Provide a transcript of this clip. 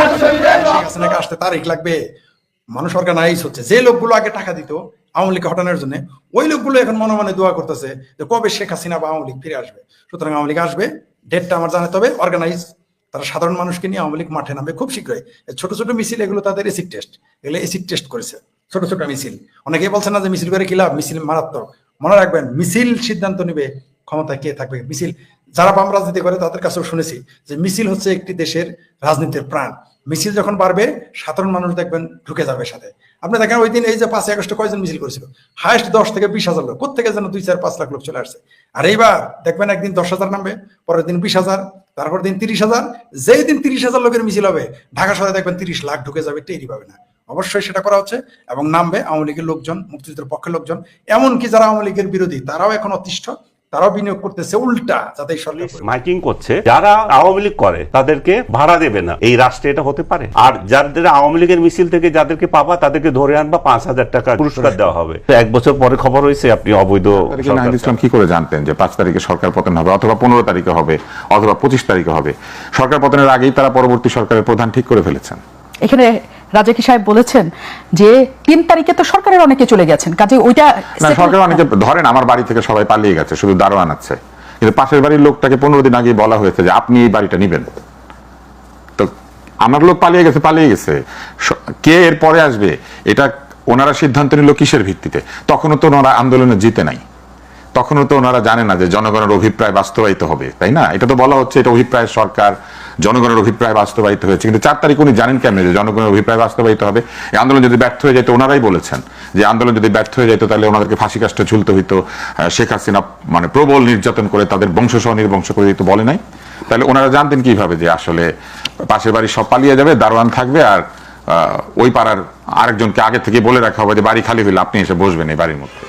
আমাদের আসতে তারিখ লাগবে। মানুষ অর্গানাইজ হচ্ছে। যে লোকগুলো আগে টাকা দিত আওয়ামী লীগকে হটানোর জন্য, ওই লোকগুলো এখন মনে মনে দোয়া করতেছে যে কবে শেখ হাসিনা বা আওয়ামী লীগ ফিরে আসবে। সুতরাং আওয়ামী লীগ আসবে ডেটটা আমার জানাতে হবে অর্গানাইজ তারা সাধারণ মানুষকে নিয়ে আওয়ামী লীগ মাঠে নামবে খুব শীঘ্রই। ছোট ছোট মিছিল এগুলো তাদের এসিড টেস্ট এগুলো এসিড টেস্ট করেছে, ছোট ছোট মিছিল। অনেকে বলছে না যে মিছিল করে কি লাভ? মিছিল মারাত্মক। মনে রাখবেন, মিছিল সিদ্ধান্ত নিবে ক্ষমতায় কে থাকবে? মিছিল, যারা বাম রাজনীতি করে তাদের কাছেও শুনেছি যে মিছিল হচ্ছে একটি দেশের রাজনীতির প্রাণ। মিছিল যখন বাড়বে, সাধারণ মানুষ দেখবেন ঢুকে যাবে সাথে। আপনি দেখেন ওই দিন এই যে পাঁচই আগস্টে কয়জন মিছিল করেছিল? হাইস্ট দশ থেকে বিশ হাজার লোক। কোথেকে যেন দুই, চার, পাঁচ লাখ লোক চলে আসছে। আর এইবার দেখবেন একদিন দশ হাজার নামবে, পরের দিন বিশ হাজার তারপর দিন তিরিশ হাজার। যেই দিন তিরিশ হাজার লোকের মিছিল হবে, ঢাকা শহরে দেখবেন তিরিশ লাখ ঢুকে যাবে টেরি পাবে না। অবশ্যই সেটা করা হচ্ছে এবং নামবে আওয়ামী লীগের লোকজন, মুক্তিযুদ্ধের পক্ষের লোকজন। এমনকি যারা আওয়ামী লীগের বিরোধী, তারাও এখন অতিষ্ঠ। তারাও বিনিয়োগ করতেছে উল্টা যাতে সরকার মাইকিং করছে যারা আওয়ামী লীগ করে তাদেরকে ভাড়া দেবে না। এই রাষ্ট্রে এটা হতে পারে। আর যাদের আওয়ামী লীগের মিছিল থেকে যাদেরকে পাবা তাদেরকে ধরে আনবা পাঁচ হাজার টাকা পুরস্কার দেওয়া হবে। এক বছর পরে খবর হয়েছে আপনি অবৈধ ইসলাম কি করে জানতেন যে পাঁচ তারিখে সরকার পতন হবে অথবা পনেরো তারিখে হবে অথবা পঁচিশ তারিখে হবে? সরকার পতনের আগেই তারা পরবর্তী সরকারের প্রধান ঠিক করে ফেলেছেন। এখানে রাজাকি সাহেব বলেছেন যে তিন তারিখে তো সরকারের অনেকে চলে গেছেন কাজে ওইটা না সরকার অনেকে ধরেন আমার বাড়ি থেকে সবাই পালিয়ে গেছে শুধু দারোয়ান আছে। কিন্তু পাশের বাড়ির লোকটাকে পনেরো দিন আগে বলা হয়েছে যে আপনি এই বাড়িটা নিবেন। তো আমার লোক পালিয়ে গেছে পালিয়ে গেছে। কে এর পরে আসবে এটা ওনারা সিদ্ধান্ত নিল কিসের ভিত্তিতে? তখনও তো ওনারা আন্দোলনে জিতে নাই। তখনও তো ওনারা জানে না যে জনগণের অভিপ্রায় বাস্তবায়িত হবে তাই না? এটা তো বলা হচ্ছে এটা অভিপ্রায় সরকার জনগণের অভিপ্রায় বাস্তবায়িত হয়েছে। কিন্তু চার তারিখ উনি জানেন কেমনে যে জনগণের অভিপ্রায় বাস্তবায়িত হবে? এই আন্দোলন যদি ব্যর্থ হয়ে যেত, ওনারাই বলেছেন যে আন্দোলন যদি ব্যর্থ হয়ে যেত, তাহলে ওনাদেরকে ফাঁসি কাজটা ঝুলতে হইতো। শেখ হাসিনা মানে প্রবল নির্যাতন করে তাদের বংশসহ নির্বংশ করে দিত বলে নাই। তাহলে ওনারা জানতেন কীভাবে যে আসলে পাশের বাড়ি সব পালিয়ে যাবে, দারোয়ান থাকবে আর ওই পাড়ার আরেকজনকে আগে থেকে বলে রাখা হবে যে বাড়ি খালি হইলে, আপনি এসে বসবেন এই বাড়ির মধ্যে।